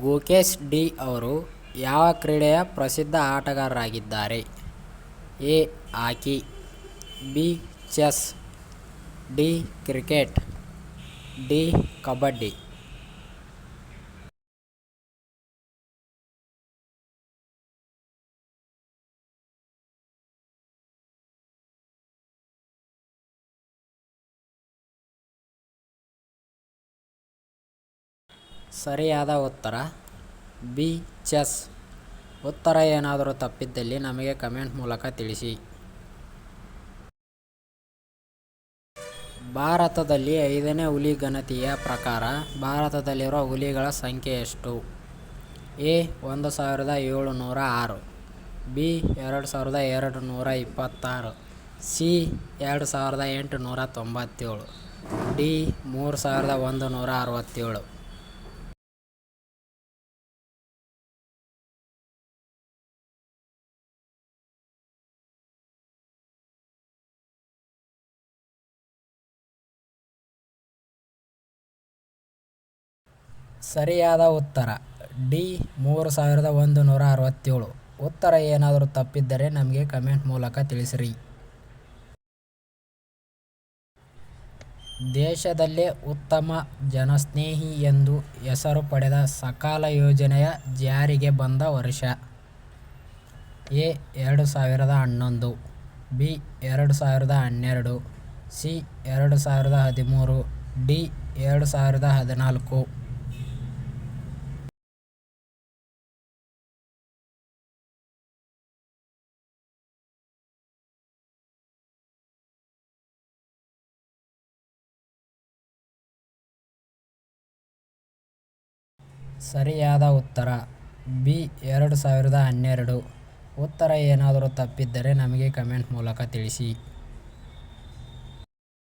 Gukesh D ಅವರು ಯಾವ ಕ್ರೀಡೆಯ ಪ್ರಸಿದ್ಧ ಆಟಗಾರರಾಗಿದ್ದಾರೆ? A. Hockey B. Chess, D. Cricket, D. Kabaddi. ಸರಿಯಾದ ಉತ್ತರ? ಬಿ. ಚೆಸ್. ಉತ್ತರ ಏನಾದರೂ ತಪ್ಪಿದ್ದಲ್ಲಿ ನಮಗೆ ಕಮೆಂಟ್ ಮೂಲಕ ತಿಳಿಸಿ. ಭಾರತದಲ್ಲಿ ಐದನೇ ಹುಲಿ ಗಣತಿಯ ಪ್ರಕಾರ ಭಾರತದಲ್ಲಿರುವ ಹುಲಿಗಳ ಸಂಖ್ಯೆ ಎಷ್ಟು? ಎ. ಒಂದು ಸಾವಿರದ ಏಳುನೂರ ಆರು. ಬಿ. ಎರಡು ಸಾವಿರದ ಎರಡು ನೂರ ಇಪ್ಪತ್ತಾರು. ಸಿ. ಎರಡು ಸಾವಿರದ ಎಂಟುನೂರ ತೊಂಬತ್ತೇಳು. ಡಿ. ಮೂರು ಸಾವಿರದ ಒಂದು ನೂರ ಅರವತ್ತೇಳು. ಸರಿಯಾದ ಉತ್ತರ. ಡಿ ಮೂರು ಸಾವಿರದ ಒಂದು ನೂರ ಅರವತ್ತೇಳು. ಉತ್ತರ ಏನಾದರೂ ತಪ್ಪಿದ್ದರೆ ನಮಗೆ ಕಮೆಂಟ್ ಮೂಲಕ ತಿಳಿಸಿರಿ. ದೇಶದಲ್ಲೇ ಉತ್ತಮ ಜನಸ್ನೇಹಿ ಎಂದು ಹೆಸರು ಪಡೆದ ಸಕಾಲ ಯೋಜನೆಯ ಜಾರಿಗೆ ಬಂದ ವರ್ಷ. ಎ ಎರಡು ಸಾವಿರದ ಹನ್ನೊಂದು. ಬಿ ಎರಡು ಸಾವಿರದ ಹನ್ನೆರಡು. ಸಿ ಎರಡು ಸಾವಿರದ ಹದಿಮೂರು. ಡಿ ಎರಡು ಸಾವಿರದ ಹದಿನಾಲ್ಕು. ಸರಿಯಾದ ಉತ್ತರ. ಬಿ ಎರಡು ಸಾವಿರದ ಹನ್ನೆರಡು. ಉತ್ತರ ಏನಾದರೂ ತಪ್ಪಿದ್ದರೆ ನಮಗೆ ಕಮೆಂಟ್ ಮೂಲಕ ತಿಳಿಸಿ.